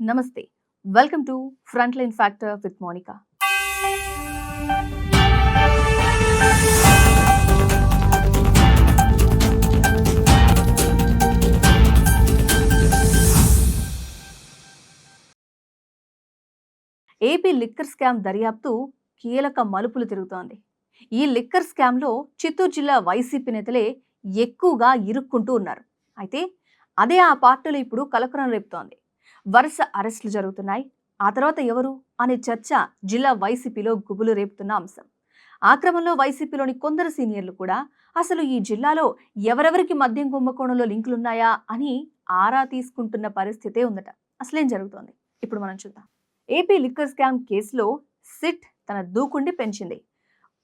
నమస్తే. Welcome to front line factor with Monika AP liquor scam దర్యాప్తు కీలక మలుపులు తిరుగుతోంది. ఈ లిక్కర్ స్కామ్లో చిత్తూరు జిల్లా వైసీపీ నేతలే ఎక్కువగా ఇరుక్కుంటూ ఉన్నారు. అయితే అదే ఆ పార్టీలో ఇప్పుడు కలకరం రేపుతోంది. వరుస అరెస్టులు జరుగుతున్నాయి. ఆ తర్వాత ఎవరు? అనే చర్చ జిల్లా వైసీపీలో గుబులు రేపుతున్న అంశం. ఆ క్రమంలో వైసీపీలోని కొందరు సీనియర్లు కూడా అసలు ఈ జిల్లాలో ఎవరెవరికి మద్యం కుంభకోణంలో లింకులున్నాయా అని ఆరా తీసుకుంటున్న పరిస్థితే ఉందట. అసలేం జరుగుతోంది? ఇప్పుడు మనం చూద్దాం. ఏపీ లిక్కర్ స్కామ్ కేసులో సిట్ తన దూకుండి పెంచింది.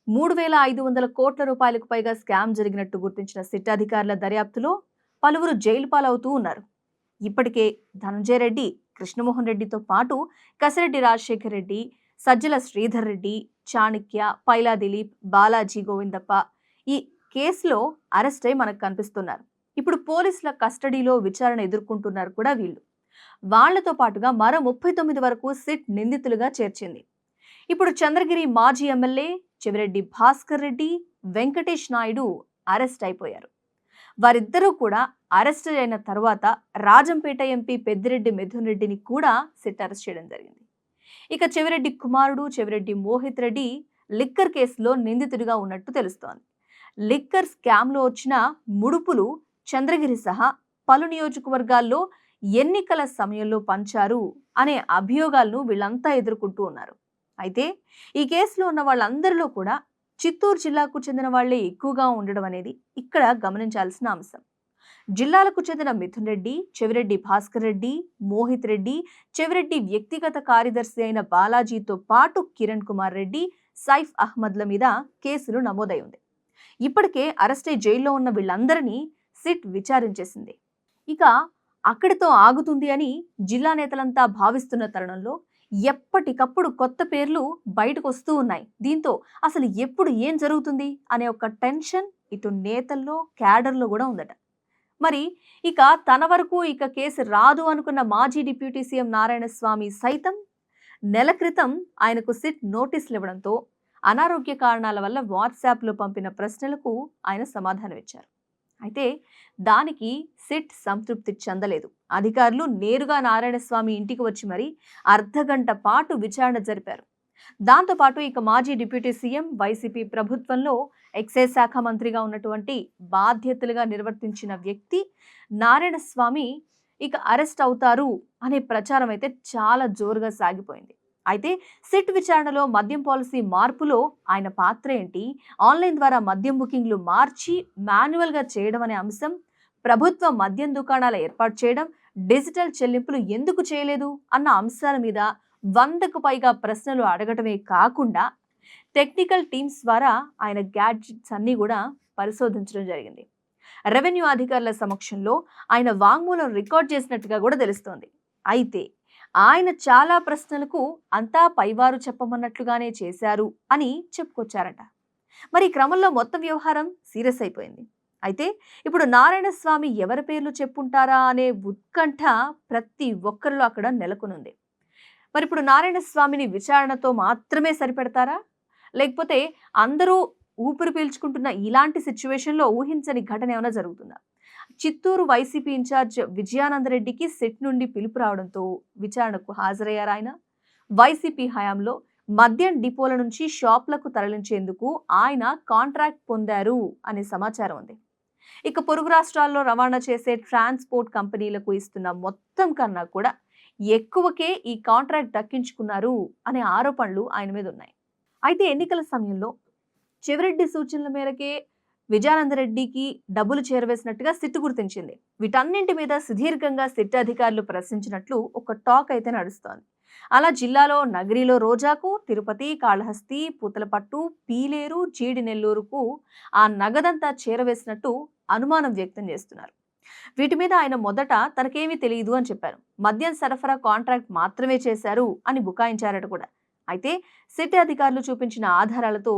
మూడు వేల ఐదు వందల కోట్ల రూపాయలకు పైగా స్కామ్ జరిగినట్టు గుర్తించిన సిట్ అధికారుల దర్యాప్తులో పలువురు జైలు పాలవుతూ ఉన్నారు. ఇప్పటికే ధనంజయ రెడ్డి కృష్ణమోహన్ రెడ్డితో పాటు కసిరెడ్డి రాజశేఖర్ రెడ్డి సజ్జల శ్రీధర్ రెడ్డి చాణక్య పైలా దిలీప్ బాలాజీ గోవిందప్ప ఈ కేసులో అరెస్ట్ అయి మనకు కనిపిస్తున్నారు. ఇప్పుడు పోలీసుల కస్టడీలో విచారణ ఎదుర్కొంటున్నారు కూడా వీళ్ళు. వాళ్ళతో పాటుగా మరో ముప్పై తొమ్మిది వరకు సిట్ నిందితులుగా చేర్చింది. ఇప్పుడు చంద్రగిరి మాజీ ఎమ్మెల్యే చెవిరెడ్డి భాస్కర్ రెడ్డి వెంకటేష్ నాయుడు అరెస్ట్ అయిపోయారు. వారిద్దరూ కూడా అరెస్ట్ అయిన తర్వాత రాజంపేట ఎంపీ పెద్దిరెడ్డి మిథున్ రెడ్డిని కూడా సిట్ అరెస్ట్ చేయడం జరిగింది. ఇక చెవిరెడ్డి కుమారుడు చెవిరెడ్డి మోహిత్ రెడ్డి లిక్కర్ కేసులో నిందితుడిగా ఉన్నట్టు తెలుస్తోంది. లిక్కర్ స్కామ్లో వచ్చిన ముడుపులు చంద్రగిరి సహా పలు నియోజకవర్గాల్లో ఎన్నికల సమయంలో పంచారు అనే అభియోగాలను వీళ్ళంతా ఎదుర్కొంటూ ఉన్నారు. అయితే ఈ కేసులో ఉన్న వాళ్ళందరిలో కూడా చిత్తూరు జిల్లాకు చెందిన వాళ్ళే ఎక్కువగా ఉండడం అనేది ఇక్కడ గమనించాల్సిన అంశం. జిల్లాలకు చెందిన మిథున్ రెడ్డి చెవిరెడ్డి భాస్కర్ రెడ్డి మోహిత్ రెడ్డి చెవిరెడ్డి వ్యక్తిగత కార్యదర్శి అయిన బాలాజీతో పాటు కిరణ్ కుమార్ రెడ్డి సైఫ్ అహ్మద్ల మీద కేసులు నమోదై ఉంది. ఇప్పటికే అరెస్టై జైల్లో ఉన్న వీళ్ళందరినీ సిట్ విచారించేసింది. ఇక అక్కడితో ఆగుతుంది అని జిల్లా నేతలంతా భావిస్తున్న తరుణంలో ఎప్పటికప్పుడు కొత్త పేర్లు బయటకు వస్తూ ఉన్నాయి. దీంతో అసలు ఎప్పుడు ఏం జరుగుతుంది అనే ఒక టెన్షన్ ఇటు నేతల్లో క్యాడర్లో కూడా ఉందట. మరి ఇక తన వరకు ఇక కేసు రాదు అనుకున్న మాజీ డిప్యూటీ సీఎం నారాయణస్వామి సైతం నెల క్రితం ఆయనకు సిట్ నోటీసులు ఇవ్వడంతో అనారోగ్య కారణాల వల్ల వాట్సాప్లో పంపిన ప్రశ్నలకు ఆయన సమాధానం ఇచ్చారు అయితే దానికి సిట్ సంతృప్తి చెందలేదు. అధికారులు నేరుగా నారాయణస్వామి ఇంటికి వచ్చి మరీ అర్ధగంట పాటు విచారణ జరిపారు. దాంతోపాటు ఇక మాజీ డిప్యూటీ సీఎం వైసీపీ ప్రభుత్వంలో ఎక్సైజ్ శాఖ మంత్రిగా ఉన్నటువంటి బాధ్యతలుగా నిర్వర్తించిన వ్యక్తి నారాయణస్వామి ఇక అరెస్ట్ అవుతారు అనే ప్రచారం అయితే చాలా జోరుగా సాగిపోయింది. అయితే సిట్ విచారణలో మద్యం పాలసీ మార్పులో ఆయన పాత్ర ఏంటి? ఆన్లైన్ ద్వారా మద్యం బుకింగ్లు మార్చి మాన్యువల్గా చేయడం అనే అంశం ప్రభుత్వ మద్యం దుకాణాల ఏర్పాటు చేయడం డిజిటల్ చెల్లింపులు ఎందుకు చేయలేదు అన్న అంశాల మీద వందకు పైగా ప్రశ్నలు అడగటమే కాకుండా టెక్నికల్ టీమ్స్ ద్వారా ఆయన గ్యాడ్జెట్స్ అన్నీ కూడా పరిశోధించడం జరిగింది. రెవెన్యూ అధికారుల సమక్షంలో ఆయన వాంగ్మూలం రికార్డ్ చేసినట్టుగా కూడా తెలుస్తోంది. అయితే ఆయన చాలా ప్రశ్నలకు అంతా పైవారు చెప్పమన్నట్లుగానే చేశారు అని చెప్పుకొచ్చారట. మరి క్రమంలో మొత్తం వ్యవహారం సీరియస్ అయిపోయింది. అయితే ఇప్పుడు నారాయణ స్వామి ఎవరి పేర్లు చెప్పుంటారా అనే ఉత్కంఠ ప్రతి ఒక్కరిలో అక్కడ నెలకొనుంది. మరి ఇప్పుడు నారాయణ స్వామిని విచారణతో మాత్రమే సరిపెడతారా? లేకపోతే అందరూ ఊపిరి పీల్చుకుంటున్న ఇలాంటి సిచ్యువేషన్లో ఊహించని ఘటన ఏమైనా జరుగుతుందా? చిత్తూరు వైసీపీ ఇన్ఛార్జ్ విజయానందరెడ్డికి సెట్ నుండి పిలుపు రావడంతో విచారణకు హాజరయ్యారు ఆయన. వైసీపీ హయాంలో మద్యం డిపోల నుంచి షాప్లకు తరలించేందుకు ఆయన కాంట్రాక్ట్ పొందారు అనే సమాచారం ఉంది. ఇక పొరుగు రాష్ట్రాల్లో రవాణా చేసే ట్రాన్స్పోర్ట్ కంపెనీలకు ఇస్తున్న మొత్తం కన్నా కూడా ఎక్కువకే ఈ కాంట్రాక్ట్ దక్కించుకున్నారు అనే ఆరోపణలు ఆయన మీద ఉన్నాయి. అయితే ఎన్నికల సమయంలో చెవిరెడ్డి సూచనల మేరకే విజయానందరెడ్డికి డబ్బులు చేరవేసినట్టుగా సిట్టు గుర్తించింది. వీటన్నింటి మీద సుదీర్ఘంగా సిట్ అధికారులు ప్రశ్నించినట్లు ఒక టాక్ అయితే నడుస్తోంది. అలా జిల్లాలో నగరిలో రోజాకు తిరుపతి కాళహస్తి పూతలపట్టు పీలేరు జీడి నెల్లూరుకు ఆ నగదంతా చేరవేసినట్టు అనుమానం వ్యక్తం చేస్తున్నారు. వీటి మీద ఆయన మొదట తనకేమీ తెలియదు అని చెప్పారు. మద్యం సరఫరా కాంట్రాక్ట్ మాత్రమే చేశారు అని బుకాయించారట కూడా. అయితే సిటీ అధికారులు చూపించిన ఆధారాలతో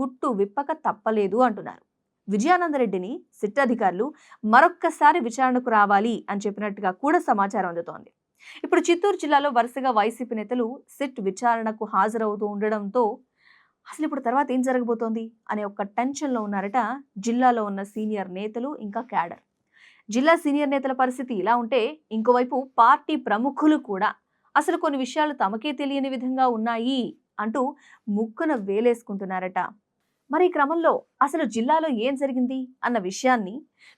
గుట్టు విప్పక తప్పలేదు అంటున్నారు. విజయానందరెడ్డిని సిట్ అధికారులు మరొక్కసారి విచారణకు రావాలి అని చెప్పినట్టుగా కూడా సమాచారం అందుతోంది. ఇప్పుడు చిత్తూరు జిల్లాలో వరుసగా వైసీపీ నేతలు సిట్ విచారణకు హాజరవుతూ ఉండడంతో అసలు ఇప్పుడు తర్వాత ఏం జరగబోతోంది అనే ఒక టెన్షన్లో ఉన్నారట జిల్లాలో ఉన్న సీనియర్ నేతలు ఇంకా క్యాడర్. జిల్లా సీనియర్ నేతల పరిస్థితి ఇలా ఉంటే ఇంకోవైపు పార్టీ ప్రముఖులు కూడా అసలు కొన్ని విషయాలు తమకే తెలియని విధంగా ఉన్నాయి అంటూ ముక్కున వేలేసుకుంటున్నారట. మరి ఈ క్రమంలో అసలు జిల్లాలో ఏం జరిగింది అన్న విషయాన్ని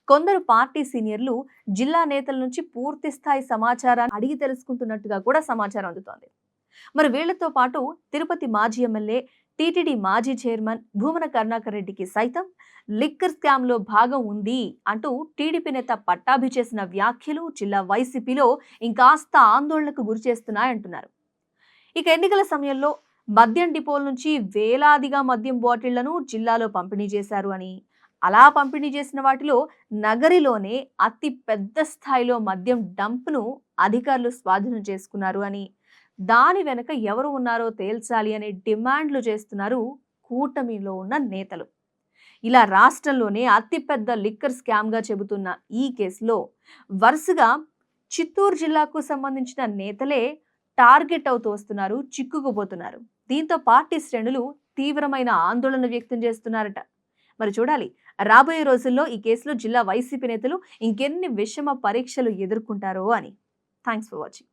కొందరు పార్టీ సీనియర్లు జిల్లా నేతల నుంచి పూర్తి స్థాయి సమాచారాన్ని అడిగి తెలుసుకుంటున్నట్టుగా కూడా సమాచారం అందుతోంది. మరి వీళ్ళతో పాటు తిరుపతి మాజీ ఎమ్మెల్యే టీటీడీ మాజీ చైర్మన్ భూమన కరుణాకర్ రెడ్డికి సైతం లిక్కర్ స్కామ్లో భాగం ఉంది అంటూ టీడీపీ నేత పట్టాభి చేసిన వ్యాఖ్యలు జిల్లా వైసీపీలో ఇంకాస్త ఆందోళనకు గురి చేస్తున్నాయంటున్నారు. ఇక ఎన్నికల సమయంలో మద్యం డిపోల నుంచి వేలాదిగా మద్యం బాటిళ్ళను జిల్లాలో పంపిణీ చేశారు అని అలా పంపిణీ చేసిన వాటిలో నగరిలోనే అతి పెద్ద స్థాయిలో మద్యం డంప్ను అధికారులు స్వాధీనం చేసుకున్నారు అని దాని వెనుక ఎవరు ఉన్నారో తేల్చాలి అనే డిమాండ్లు చేస్తున్నారు కూటమిలో ఉన్న నేతలు. ఇలా రాష్ట్రంలోనే అతిపెద్ద లిక్కర్ స్కామ్గా చెబుతున్న ఈ కేసులో వరుసగా చిత్తూరు జిల్లాకు సంబంధించిన నేతలే టార్గెట్ అవుతూ వస్తున్నారు చిక్కుకుపోతున్నారు. దీంతో పార్టీ శ్రేణులు తీవ్రమైన ఆందోళన వ్యక్తం చేస్తున్నారట. మరి చూడాలి రాబోయే రోజుల్లో ఈ కేసులో జిల్లా వైసీపీ నేతలు ఇంకెన్ని విషమ పరీక్షలు ఎదుర్కొంటారో అని. Thanks for watching.